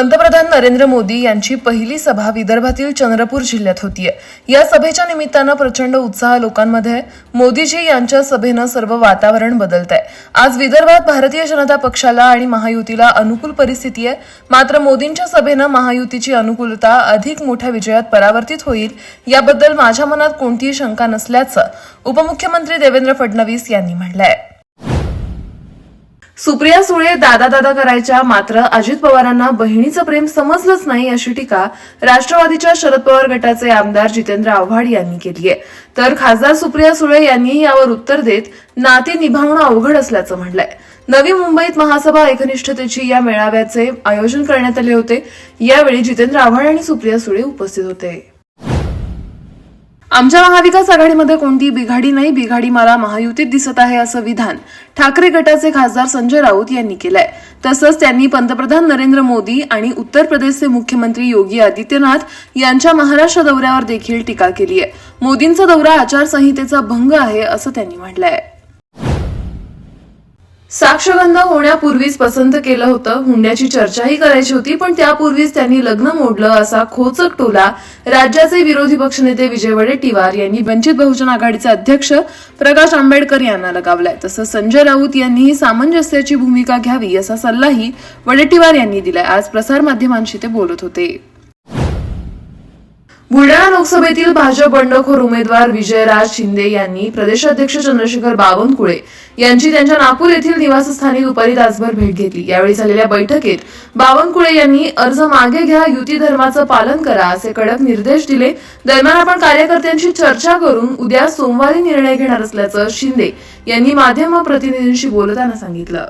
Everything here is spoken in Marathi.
पंतप्रधान नरेंद्र मोदी यांची पहिली सभा विदर्भातील चंद्रपूर जिल्ह्यात होतीये. या सभेच्या निमित्तानं प्रचंड उत्साह लोकांमध्ये मोदीजी यांच्या सभेनं सर्व वातावरण बदलत आहे आज विदर्भात भारतीय जनता पक्षाला आणि महायुतीला अनुकूल परिस्थिती आहे मात्र मोदींच्या सभेनं महायुतीची अनुकूलता अधिक मोठ्या विजयात परावर्तित होईल याबद्दल माझ्या मनात कोणतीही शंका नसल्याचं उपमुख्यमंत्री देवेंद्र फडणवीस यांनी म्हटलं आहे सुप्रिया सुळे दादा दादा करायच्या मात्र अजित पवारांना बहिणीचं प्रेम समजलंच नाही अशी टीका राष्ट्रवादीच्या शरद पवार गटाचे आमदार जितेंद्र आव्हाड यांनी केली आहे. तर खासदार सुप्रिया सुळे यांनी यावर उत्तर देत नाते निभावणं अवघड असल्याचं म्हटलंय. नवी मुंबईत महासभा एकनिष्ठतेची या मेळाव्याचे आयोजन करण्यात आले होते. यावेळी जितेंद्र आव्हाड आणि सुप्रिया सुळे उपस्थित होते. आमच्या महाविकास आघाडीमध्ये कोणती बिघाडी नाही बिघाडी मला महायुतीत दिसत आहे असं विधान ठाकरे गटाचे खासदार संजय राऊत यांनी केलंय. तसंच त्यांनी पंतप्रधान नरेंद्र मोदी आणि उत्तर प्रदेशचे मुख्यमंत्री योगी आदित्यनाथ यांच्या महाराष्ट्र दौऱ्यावर देखील टीका केली आहे मोदींचा दौरा आचारसंहितेचा भंग आहे असं त्यांनी म्हटलंय. साक्षगंध होण्यापूर्वीच पसंत केलं होतं. हुंड्याची चर्चाही करायची होती पण त्यापूर्वीच त्यांनी लग्न मोडलं असा खोचक टोला राज्याचे विरोधी पक्षनेते विजय वडेट्टीवार यांनी वंचित बहुजन आघाडीचे अध्यक्ष प्रकाश आंबेडकर यांना लगावलाय. तसंच संजय राऊत यांनीही सामंजस्याची भूमिका घ्यावी असा सल्लाही वडेट्टीवार यांनी दिलाय. आज प्रसारमाध्यमांशी ते बोलत होते. बुलडाणा लोकसभेतील भाजप बंडखोर उमेदवार विजयराज शिंदे यांनी प्रदेशाध्यक्ष चंद्रशेखर बावनकुळे यांची त्यांच्या नागपूर येथील निवासस्थानी दुपारी तासभर भेट घेतली. यावेळी झालेल्या बैठकीत बावनकुळे यांनी अर्ज मागे घ्या युती धर्माचं पालन करा असे कडक निर्देश दिले. दरम्यान आपण कार्यकर्त्यांशी चर्चा करून उद्या सोमवारी निर्णय घेणार असल्याचं शिंदे यांनी माध्यम प्रतिनिधींशी बोलताना सांगितलं.